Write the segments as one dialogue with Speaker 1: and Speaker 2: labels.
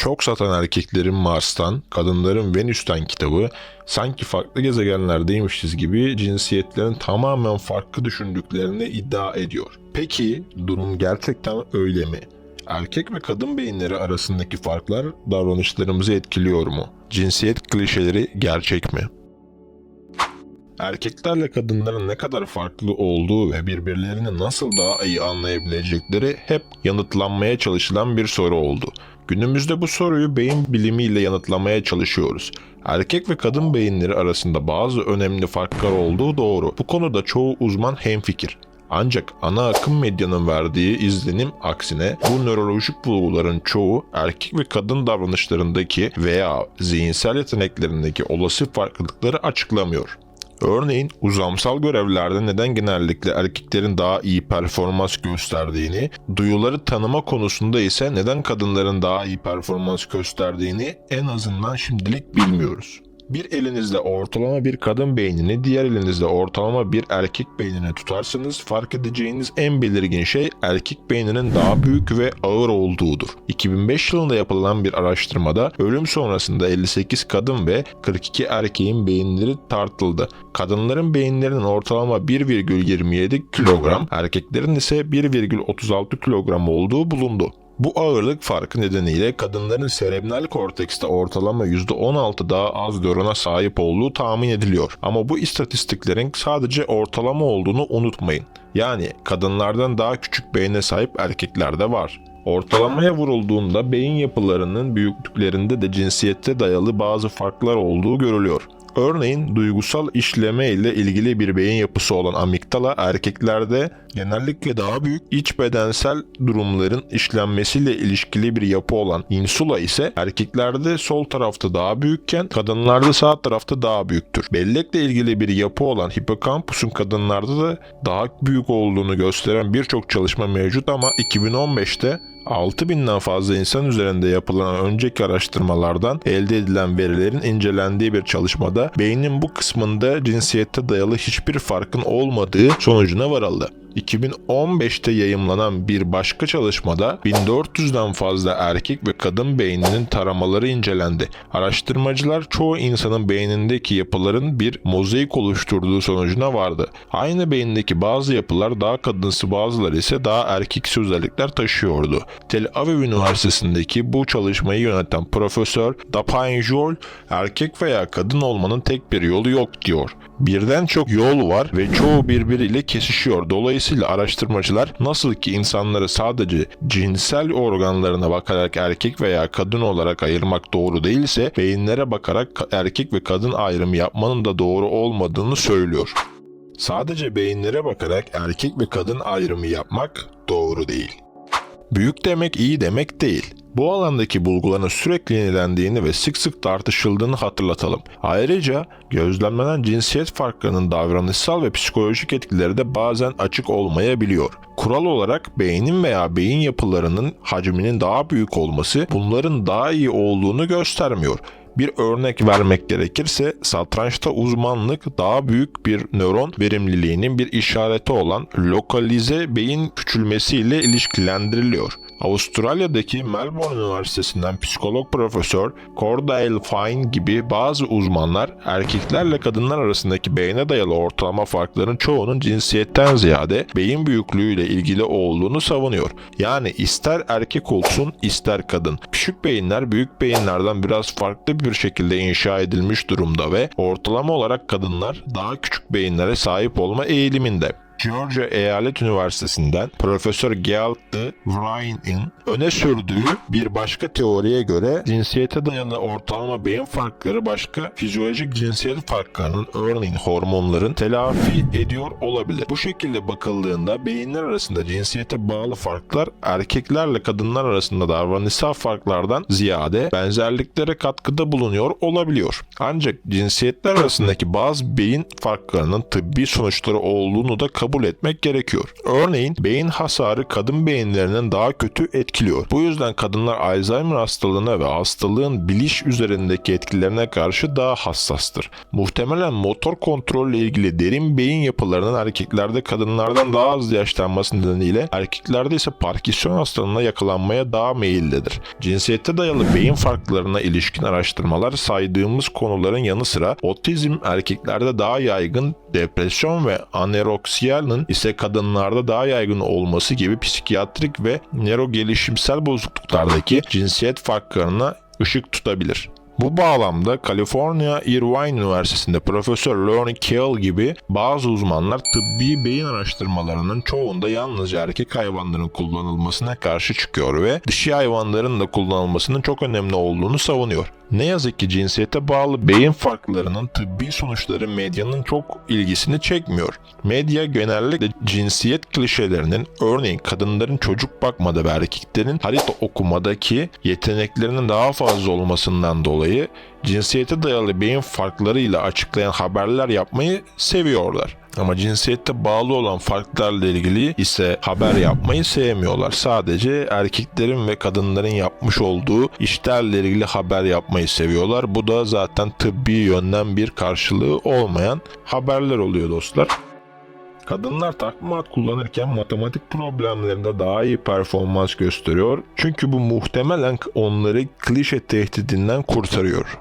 Speaker 1: çok satan erkeklerin Mars'tan, kadınların Venüs'ten kitabı sanki farklı gezegenlerdeymişiz gibi cinsiyetlerin tamamen farklı düşündüklerini iddia ediyor. Peki durum gerçekten öyle mi? Erkek ve kadın beyinleri arasındaki farklar davranışlarımızı etkiliyor mu? Cinsiyet klişeleri gerçek mi? Erkeklerle kadınların ne kadar farklı olduğu ve birbirlerini nasıl daha iyi anlayabilecekleri hep yanıtlanmaya çalışılan bir soru oldu. Günümüzde bu soruyu beyin bilimiyle yanıtlamaya çalışıyoruz. Erkek ve kadın beyinleri arasında bazı önemli farklar olduğu doğru. Bu konuda çoğu uzman hemfikir. Ancak ana akım medyanın verdiği izlenim aksine bu nörolojik bulguların çoğu erkek ve kadın davranışlarındaki veya zihinsel yeteneklerindeki olası farklılıkları açıklamıyor. Örneğin uzamsal görevlerde neden genellikle erkeklerin daha iyi performans gösterdiğini, duyuları tanıma konusunda ise neden kadınların daha iyi performans gösterdiğini en azından şimdilik bilmiyoruz. Bir elinizle ortalama bir kadın beynini, diğer elinizle ortalama bir erkek beynine tutarsanız fark edeceğiniz en belirgin şey erkek beyninin daha büyük ve ağır olduğudur. 2005 yılında yapılan bir araştırmada ölüm sonrasında 58 kadın ve 42 erkeğin beyinleri tartıldı. Kadınların beyinlerinin ortalama 1,27 kilogram, erkeklerin ise 1,36 kilogram olduğu bulundu. Bu ağırlık farkı nedeniyle kadınların serebral kortekste ortalama %16 daha az nörona sahip olduğu tahmin ediliyor. Ama bu istatistiklerin sadece ortalama olduğunu unutmayın. Yani kadınlardan daha küçük beyne sahip erkekler de var. Ortalamaya vurulduğunda beyin yapılarının büyüklüklerinde de cinsiyette dayalı bazı farklar olduğu görülüyor. Örneğin duygusal işleme ile ilgili bir beyin yapısı olan amigdala erkeklerde genellikle daha büyük, iç bedensel durumların işlenmesiyle ilişkili bir yapı olan insula ise erkeklerde sol tarafta daha büyükken kadınlarda sağ tarafta daha büyüktür. Bellekle ilgili bir yapı olan hipokampusun kadınlarda da daha büyük olduğunu gösteren birçok çalışma mevcut ama 2015'te 6000'den fazla insan üzerinde yapılan önceki araştırmalardan elde edilen verilerin incelendiği bir çalışmada beynin bu kısmında cinsiyette dayalı hiçbir farkın olmadığı sonucuna varıldı. 2015'te yayımlanan bir başka çalışmada 1400'den fazla erkek ve kadın beyninin taramaları incelendi. Araştırmacılar çoğu insanın beynindeki yapıların bir mozaik oluşturduğu sonucuna vardı. Aynı beyindeki bazı yapılar daha kadınsı bazıları ise daha erkeksi özellikler taşıyordu. Tel Aviv Üniversitesi'ndeki bu çalışmayı yöneten Profesör Dapainjol erkek veya kadın olmanın tek bir yolu yok diyor. Birden çok yol var ve çoğu birbiriyle kesişiyor. Dolayısıyla araştırmacılar nasıl ki insanları sadece cinsel organlarına bakarak erkek veya kadın olarak ayırmak doğru değilse beyinlere bakarak erkek ve kadın ayrımı yapmanın da doğru olmadığını söylüyor. Sadece beyinlere bakarak erkek ve kadın ayrımı yapmak doğru değil. Büyük demek iyi demek değil. Bu alandaki bulguların sürekli yenilendiğini ve sık sık tartışıldığını hatırlatalım. Ayrıca gözlemlenen cinsiyet farklarının davranışsal ve psikolojik etkileri de bazen açık olmayabiliyor. Kural olarak beynin veya beyin yapılarının hacminin daha büyük olması bunların daha iyi olduğunu göstermiyor. Bir örnek vermek gerekirse satrançta uzmanlık daha büyük bir nöron verimliliğinin bir işareti olan lokalize beyin küçülmesiyle ilişkilendiriliyor. Avustralya'daki Melbourne Üniversitesi'nden psikolog profesör Cordael Fine gibi bazı uzmanlar erkeklerle kadınlar arasındaki beyne dayalı ortalama farkların çoğunun cinsiyetten ziyade beyin büyüklüğüyle ilgili olduğunu savunuyor. Yani ister erkek olsun ister kadın. Küçük beyinler büyük beyinlerden biraz farklı bir şekilde inşa edilmiş durumda ve ortalama olarak kadınlar daha küçük beyinlere sahip olma eğiliminde. Georgia Eyalet Üniversitesi'nden Profesör Gerald de Vrien'in öne sürdüğü bir başka teoriye göre cinsiyete dayalı ortalama beyin farkları başka fizyolojik cinsiyet farklarının örneğin hormonların telafi ediyor olabilir. Bu şekilde bakıldığında beyinler arasında cinsiyete bağlı farklar erkeklerle kadınlar arasında davranışsal farklardan ziyade benzerliklere katkıda bulunuyor olabiliyor. Ancak cinsiyetler arasındaki bazı beyin farklarının tıbbi sonuçları olduğunu da kabul kabul etmek gerekiyor. Örneğin beyin hasarı kadın beyinlerinden daha kötü etkiliyor. Bu yüzden kadınlar Alzheimer hastalığına ve hastalığın biliş üzerindeki etkilerine karşı daha hassastır. Muhtemelen motor kontrolle ilgili derin beyin yapılarının erkeklerde kadınlardan daha az yaşlanması nedeniyle erkeklerde ise Parkinson hastalığına yakalanmaya daha meyillidir. Cinsiyete dayalı beyin farklarına ilişkin araştırmalar saydığımız konuların yanı sıra otizm erkeklerde daha yaygın, depresyon ve aneroksiyanın ise kadınlarda daha yaygın olması gibi psikiyatrik ve nörogelişimsel bozukluklardaki cinsiyet farklarına ışık tutabilir. Bu bağlamda Kaliforniya Irvine Üniversitesi'nde Profesör Lonnie Kell gibi bazı uzmanlar tıbbi beyin araştırmalarının çoğunda yalnızca erkek hayvanların kullanılmasına karşı çıkıyor ve dişi hayvanların da kullanılmasının çok önemli olduğunu savunuyor. Ne yazık ki cinsiyete bağlı beyin farklarının tıbbi sonuçları medyanın çok ilgisini çekmiyor. Medya genellikle cinsiyet klişelerinin örneğin kadınların çocuk bakmada ve erkeklerin harita okumadaki yeteneklerinin daha fazla olmasından dolayı cinsiyete dayalı beyin farklarıyla açıklayan haberler yapmayı seviyorlar. Ama cinsiyette bağlı olan farklarla ilgili ise haber yapmayı sevmiyorlar. Sadece erkeklerin ve kadınların yapmış olduğu işlerle ilgili haber yapmayı seviyorlar. Bu da zaten tıbbi yönden bir karşılığı olmayan haberler oluyor dostlar. Kadınlar takma kullanırken matematik problemlerinde daha iyi performans gösteriyor. Çünkü bu muhtemelen onları klişe tehdidinden kurtarıyor.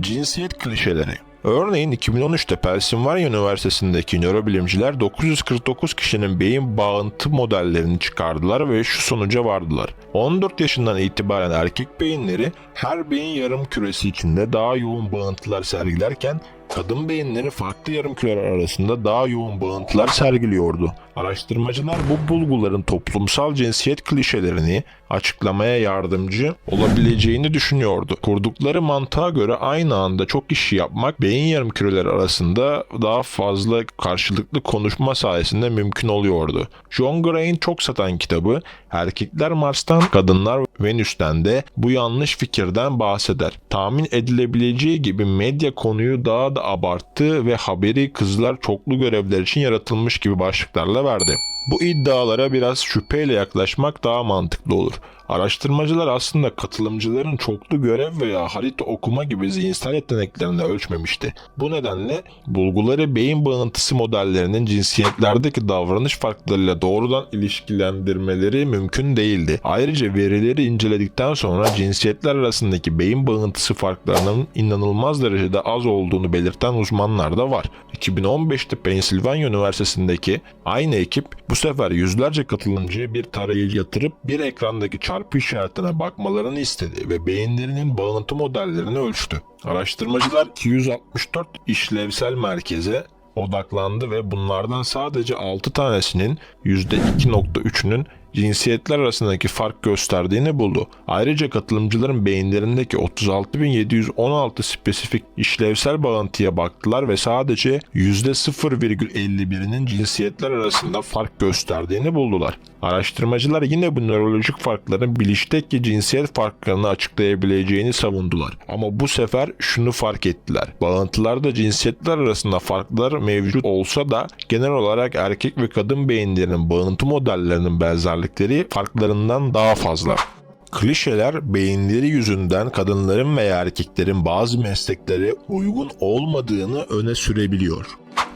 Speaker 1: Cinsiyet klişeleri Örneğin 2013'te Pennsylvania Üniversitesi'ndeki nörobilimciler 949 kişinin beyin bağıntı modellerini çıkardılar ve şu sonuca vardılar. 14 yaşından itibaren erkek beyinleri her beyin yarım küresi içinde daha yoğun bağıntılar sergilerken kadın beyinleri farklı yarım küreler arasında daha yoğun bağıntılar sergiliyordu. Araştırmacılar bu bulguların toplumsal cinsiyet klişelerini açıklamaya yardımcı olabileceğini düşünüyordu. Kurdukları mantığa göre aynı anda çok işi yapmak beyin yarım küreleri arasında daha fazla karşılıklı konuşma sayesinde mümkün oluyordu. John Gray'in çok satan kitabı Erkekler Mars'tan, Kadınlar Venüs'ten de bu yanlış fikirden bahseder. Tahmin edilebileceği gibi medya konuyu daha da abarttı ve haberi kızlar çoklu görevler için yaratılmış gibi başlıklarla verdi. Bu iddialara biraz şüpheyle yaklaşmak daha mantıklı olur. Araştırmacılar aslında katılımcıların çoklu görev veya harita okuma gibi zihinsel yeteneklerini ölçmemişti. Bu nedenle bulguları beyin bağıntısı modellerinin cinsiyetlerdeki davranış farklarıyla doğrudan ilişkilendirmeleri mümkün değildi. Ayrıca verileri inceledikten sonra cinsiyetler arasındaki beyin bağıntısı farklarının inanılmaz derecede az olduğunu belirten uzmanlar da var. 2015'te Pennsylvania Üniversitesi'ndeki aynı ekip bu sefer yüzlerce katılımcıya bir tarayıcı yatırıp bir ekrandaki çarpı işaretine bakmalarını istedi ve beyinlerinin bağıntı modellerini ölçtü. Araştırmacılar 264 işlevsel merkeze odaklandı ve bunlardan sadece 6 tanesinin %2.3'ünün cinsiyetler arasındaki fark gösterdiğini buldu. Ayrıca katılımcıların beyinlerindeki 36.716 spesifik işlevsel bağıntıya baktılar ve sadece %0,51'inin cinsiyetler arasında fark gösterdiğini buldular. Araştırmacılar yine bu nörolojik farkların bilişteki cinsiyet farklarını açıklayabileceğini savundular. Ama bu sefer şunu fark ettiler. Bağıntılarda cinsiyetler arasında farklar mevcut olsa da genel olarak erkek ve kadın beyinlerinin bağıntı modellerinin benzerlikleri farklarından daha fazla. Klişeler beyinleri yüzünden kadınların veya erkeklerin bazı mesleklere uygun olmadığını öne sürebiliyor.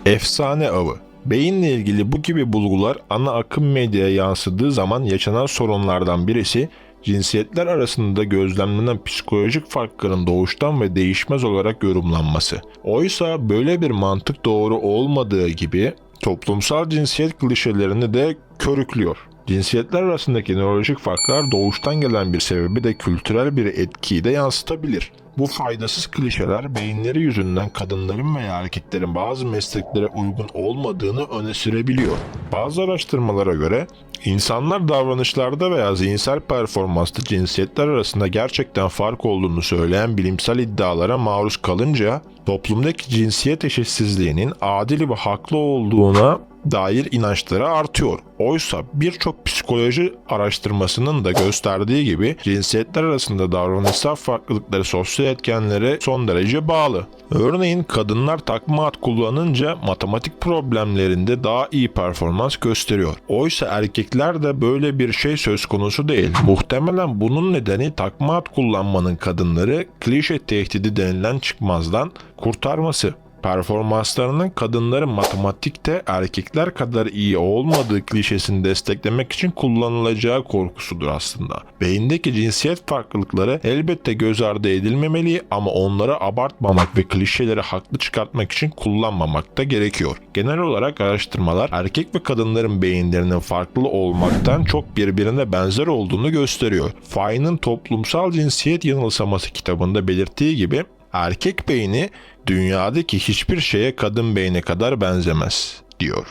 Speaker 1: Efsane avı Beyinle ilgili bu gibi bulgular ana akım medyaya yansıdığı zaman yaşanan sorunlardan birisi cinsiyetler arasında gözlemlenen psikolojik farkların doğuştan ve değişmez olarak yorumlanması. Oysa böyle bir mantık doğru olmadığı gibi toplumsal cinsiyet klişelerini de körüklüyor. Cinsiyetler arasındaki nörolojik farklar doğuştan gelen bir sebebi de kültürel bir etkiyi de yansıtabilir. Bu faydasız klişeler beyinleri yüzünden kadınların veya erkeklerin bazı mesleklere uygun olmadığını öne sürebiliyor. Bazı araştırmalara göre insanlar davranışlarda veya zihinsel performansta cinsiyetler arasında gerçekten fark olduğunu söyleyen bilimsel iddialara maruz kalınca toplumdaki cinsiyet eşitsizliğinin adil ve haklı olduğuna dair inançları artıyor. Oysa birçok psikoloji araştırmasının da gösterdiği gibi cinsiyetler arasında davranışsal farklılıkları sosyal etkenlere son derece bağlı. Örneğin kadınlar takma ad kullanınca matematik problemlerinde daha iyi performans gösteriyor. Oysa erkekler böyle bir şey söz konusu değil. Muhtemelen bunun nedeni takma ad kullanmanın kadınları klişe tehdidi denilen çıkmazdan kurtarması performanslarının kadınların matematikte erkekler kadar iyi olmadığı klişesini desteklemek için kullanılacağı korkusudur aslında. Beyindeki cinsiyet farklılıkları elbette göz ardı edilmemeli ama onları abartmamak ve klişeleri haklı çıkartmak için kullanmamak da gerekiyor. Genel olarak araştırmalar erkek ve kadınların beyinlerinin farklı olmaktan çok birbirine benzer olduğunu gösteriyor. Faye'nin toplumsal cinsiyet yanılsaması kitabında belirttiği gibi erkek beyni dünyadaki hiçbir şeye kadın beyni kadar benzemez diyor.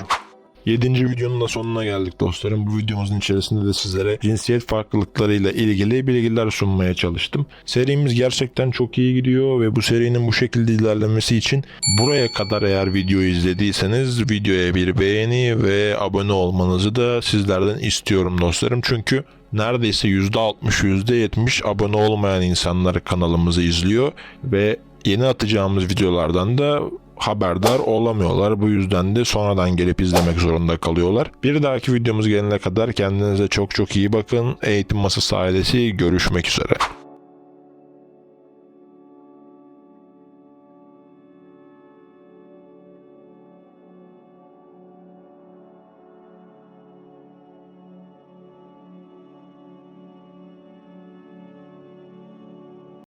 Speaker 1: 7. videonun da sonuna geldik dostlarım. Bu videomuzun içerisinde de sizlere cinsiyet farklılıklarıyla ilgili bilgiler sunmaya çalıştım. Serimiz gerçekten çok iyi gidiyor ve bu serinin bu şekilde ilerlemesi için buraya kadar eğer videoyu izlediyseniz videoya bir beğeni ve abone olmanızı da sizlerden istiyorum dostlarım. Çünkü neredeyse %60 %70 abone olmayan insanlar kanalımızı izliyor ve yeni atacağımız videolardan da haberdar olamıyorlar. Bu yüzden de sonradan gelip izlemek zorunda kalıyorlar. Bir dahaki videomuz gelene kadar kendinize çok çok iyi bakın. Eğitim Masası ailesi görüşmek üzere.